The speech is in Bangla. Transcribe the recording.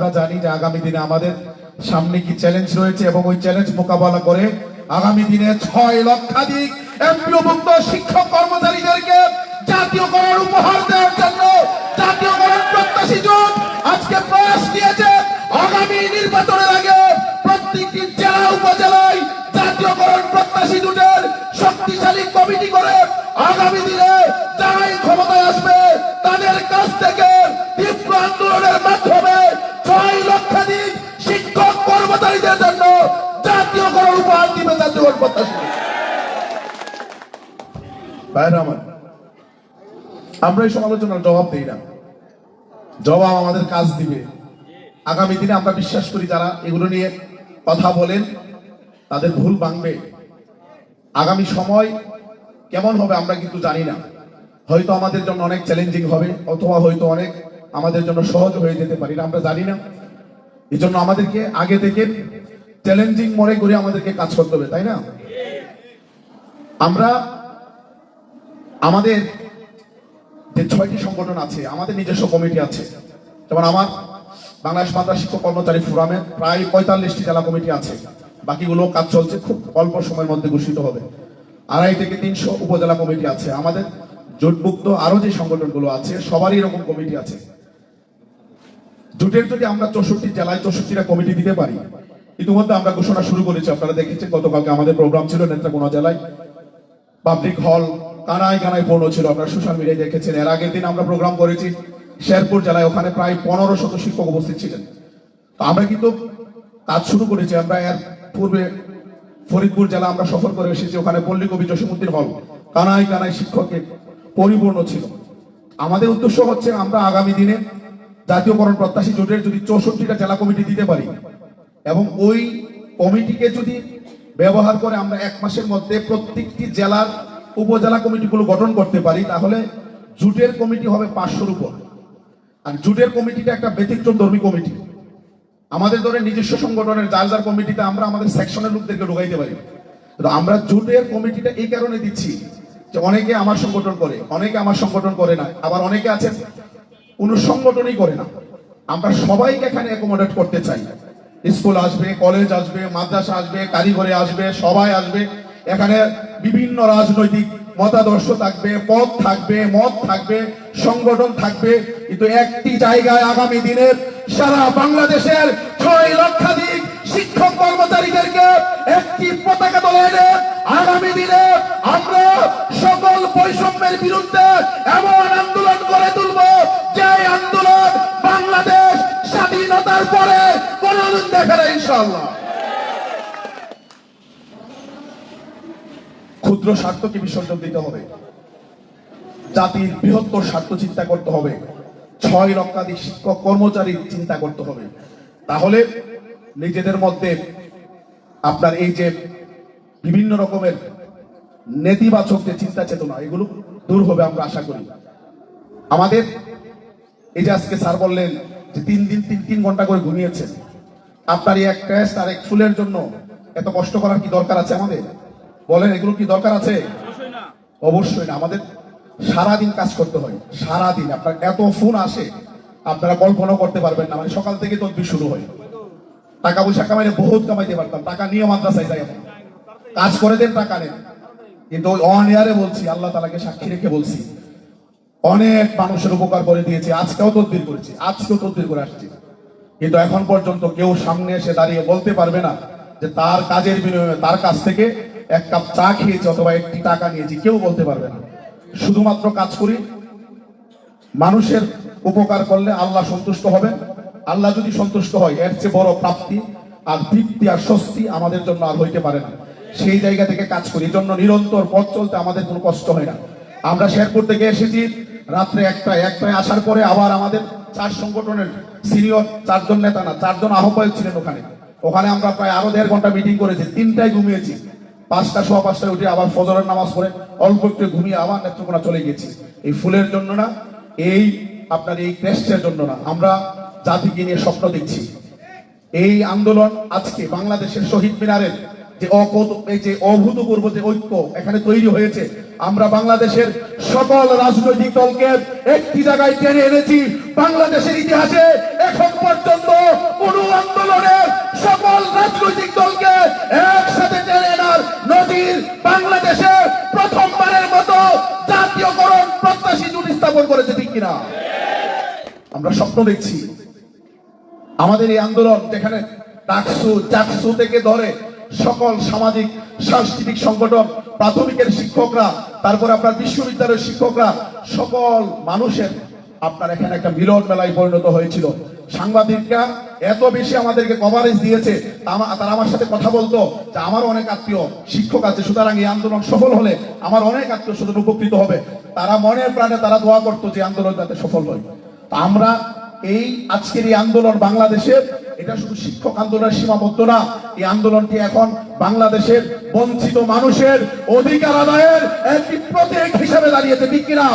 আমরা জানি যে আগামী দিনে আমাদের সামনে কি চ্যালেঞ্জ রয়েছে এবং ওই চ্যালেঞ্জ মোকাবেলা করে আগামী দিনে ছয় লক্ষাধিক এমপিওভুক্ত শিক্ষক কর্মচারীদেরকে জাতীয়করণ উপহার দেওয়ার জন্য জাতীয়করণ প্রত্যাশী জোট আজকে প্রয়াস নিয়েছে। আগামী নির্বাচনের আগে প্রত্যেকটি জেলা উপজেলায় জাতীয়করণ প্রত্যাশী জোটের শক্তিশালী কমিটি করে আগামী দিনে যারাই ক্ষমতায় আসবে, তাদের কাছ থেকে তীব্র আন্দোলনের মাধ্যমে জাতীয়করণ উপহার দিবে জাতীয়করণ প্রত্যাশী ভাইরা আমার, আমরা এই সমালোচনার জবাব দিই না। জবাব আমাদের কাজ দিবে। আগামী দিনে আমরা বিশ্বাস করি যারা এগুলো নিয়ে কথা বলেন, তাদের ভুল ভাঙবে। আগামী সময় কেমন হবে আমরা কিন্তু জানি না। হয়তো আমাদের জন্য অনেক চ্যালেঞ্জিং হবে, অথবা হয়তো অনেক আমাদের জন্য সহজ হয়ে যেতে পারি না আমরা জানি না। এই জন্য আমাদেরকে আগে থেকে চ্যালেঞ্জিং মনে করে আমাদেরকে কাজ করতে হবে, তাই না? আমরা আমাদের যে ছয়টি সংগঠন আছে, আমাদের নিজস্ব কমিটি আছে, যেমন আমার বাংলাদেশ মাদ্রাসা শিক্ষক কর্মচারী ফোরামে প্রায় পঁয়তাল্লিশটি জেলা কমিটি আছে। বাকিগুলো কাজ চলছে খুব অল্প সময়ের মধ্যে ঘোষিত হবে। আড়াই থেকে তিনশো উপজেলা কমিটি আছে। আমাদের জোটভুক্ত আরও যে সংগঠনগুলো আছে, সবারই এরকম কমিটি আছে। জোটের যদি আমরা চৌষট্টি জেলায় চৌষট্টিটা কমিটি দিতে পারি ইতিমধ্যে আমরা ঘোষণা শুরু করেছি। আপনারা দেখেছেন, গতকালকে আমাদের প্রোগ্রাম ছিল নেত্রাকোনা জেলায়। পাবলিক হল কানায় কানায় পূর্ণ ছিল। আপনারা সোশ্যাল মিডিয়ায় দেখেছেন। এর আগের দিন আমরা প্রোগ্রাম করেছি, শেরপুর জেলায়। ওখানে প্রায় পনেরো শত শিক্ষক উপস্থিত ছিলেন। তো আমরা কিন্তু কাজ শুরু করেছি। আমরা এর পূর্বে ফরিদপুর জেলা আমরা সফর করে এসেছি। ওখানে পল্লী কবি জসিমুদ্দিন হল কানায় কানায় শিক্ষকে পরিপূর্ণ ছিল। আমাদের উদ্দেশ্য হচ্ছে, আমরা আগামী দিনে জাতীয়করণ প্রত্যাশী জোটের যদি চৌষট্টিটা জেলা কমিটি দিতে পারি এবং ওই কমিটিকে যদি ব্যবহার করে আমরা এক মাসের মধ্যে প্রত্যেকটি জেলার উপজেলা কমিটিগুলো গঠন করতে পারি, তাহলে জুটের কমিটি হবে পাঁচশোর উপর। আর জুটের কমিটিটা একটা ব্যতিক্রম ধর্মী কমিটি। আমাদের ধরে নিজস্ব সংগঠনের যার যার কমিটিতে আমরা আমাদের সেকশনের লোকদেরকে ঢুকাইতে পারি। তো আমরা জুটের কমিটিটা এই কারণে দিচ্ছি যে অনেকে আমার সংগঠন করে, অনেকে আমার সংগঠন করে না, আবার অনেকে আছেন কোন সংগঠনই করে না। আমরা সবাইকে এখানে অ্যাকোমোডেট করতে চাই। স্কুল আসবে, কলেজ আসবে, মাদ্রাসা আসবে, কারিগরে আসবে, সবাই আসবে। এখানে বিভিন্ন রাজনৈতিক মতাদর্শ থাকবে পথ থাকবে, মত থাকবে, সংগঠন থাকবে। কিন্তু একটি জায়গায় আগামী দিনের সারা বাংলাদেশের ছয় লক্ষাধিক শিক্ষক কর্মচারীদেরকে একটি পতাকা দলে এনে আগামী দিনে না ইনশাল্লাহ ক্ষুদ্র স্বার্থকে বিসর্জন দিতে হবে। জাতির বৃহত্তর স্বার্থ চিন্তা করতে হবে। ছয় লক্ষাধিক শিক্ষক কর্মচারী চিন্তা করতে হবে। তাহলে নিজেদের মধ্যে আপনার এই যে বিভিন্ন রকমের নেতিবাচক যে চিন্তা চেতনা, এগুলো দূর হবে আমরা আশা করি। আমাদের এই যে আজকে স্যার বললেন যে তিন দিন তিন তিন ঘণ্টা করে ঘুমিয়েছেন। আপনার এই এক টেস্ট আর এক ফুলের জন্য এত কষ্ট করার কি দরকার আছে আমাদের? বলেন, এগুলো কি দরকার আছে? অবশ্যই না, আমাদের সারাদিন কাজ করতে হয়, সারাদিন। আপনার এত ফোন আসে, আপনারা কল্পনা করতে পারবেন না মানে সকাল থেকে তদবির শুরু হয়। টাকা পয়সা কামাইলে বহুত কামাইতে পারতাম, টাকা নিয়ে মাদ্রাসায় যাই এখন কাজ করে দেন, টাকা নেন। কিন্তু অন এয়ারে বলছি, আল্লাহ তালাকে সাক্ষী রেখে বলছি, অনেক মানুষের উপকার করে দিয়েছি, আজকেও তদবির করেছি, আজকেও তদবির করে আসছি। কিন্তু এখন পর্যন্ত কেউ সামনে এসে দাঁড়িয়ে বলতে পারবে না যে তার কাজের বিনিময়ে তার কাছ থেকে এক কাপ চা খেয়েছি অথবা একটি টাকা নিয়েছি। কেউ বলতে পারবে না। শুধুমাত্র কাজ করি। মানুষের উপকার করলে আল্লাহ সন্তুষ্ট হবেন। আল্লাহ যদি সন্তুষ্ট হয়, এর চেয়ে বড় প্রাপ্তি আর তৃপ্তি আর স্বস্তি আমাদের জন্য আর হইতে পারে না। সেই জায়গা থেকে কাজ করি। এই জন্য নিরন্তর পথ চলতে আমাদের কোনো কষ্ট হয় না। আমরা শেরপুর থেকে এসেছি। রাত্রে একটা, একটায় আসার পরে আবার আমাদের চার সংগঠনের সিনিয়র চারজন নেতা না, চারজন আহ্বায়ক ছিলেন ওখানে। ওখানে আমরা প্রায় আরও দেড় ঘণ্টা মিটিং করেছি, তিনটায় ঘুমিয়েছি। পাঁচটা, সোয়া পাঁচটায় উঠে আবার ফজরের নামাজ পড়ে অল্প একটু ঘুমিয়ে আবার নেত্রকোনা চলে গেছি এই ফুলের জন্য না, এই আপনার এই ক্রেস্টের জন্য না, আমরা জাতিকে নিয়ে স্বপ্ন দেখছি। এই আন্দোলন আজকে বাংলাদেশের শহীদ মিনারের যে যে অভূতপূর্ব যে ঐক্য এখানে তৈরি হয়েছে, আমরা বাংলাদেশের সকল রাজনৈতিক দলকে একটি জায়গায় টেনে এনেছি। বাংলাদেশের ইতিহাসে এখন পর্যন্ত কোন আন্দোলনের সকল রাজনৈতিক দলকে একসাথে টেনে আনার নজির বাংলাদেশে প্রথমবারের মতো জাতীয়করণ প্রত্যাশী জুট স্থাপন করেছে, ঠিক কিনা? আমরা স্বপ্ন দেখছি। আমাদের এই আন্দোলন যেখানে ডাকসু চাকসু থেকে ধরে সকল সামাজিক, সাংস্কৃতিক সংগঠন, প্রাথমিকের শিক্ষকরা, তারপর আপনার বিশ্ববিদ্যালয়ের শিক্ষকরা, সকল মানুষের আপনার এখানে একটা মিলন মেলায় পরিণত হয়েছিল। সাংবাদিকরা এত বেশি আমাদেরকে কভারেজ দিয়েছে তারা আমার সাথে কথা বলতো যে আমার অনেক আত্মীয় শিক্ষক আছে, সুতরাং এই আন্দোলন সফল হলে আমার অনেক আত্মীয় স্বজন উপকৃত হবে। তারা মনের প্রাণে তারা দোয়া করতো যে আন্দোলন যাতে সফল হয়। তা আমরা এই আজকের এই আন্দোলন বাংলাদেশের এটা শুধু শিক্ষক আন্দোলনের সীমাবদ্ধ না, এই আন্দোলনটি এখন বাংলাদেশের বঞ্চিত মানুষের অধিকার আদায়ের একটি প্রতীক হিসেবে দাঁড়িয়েছে, ঠিক কিনা?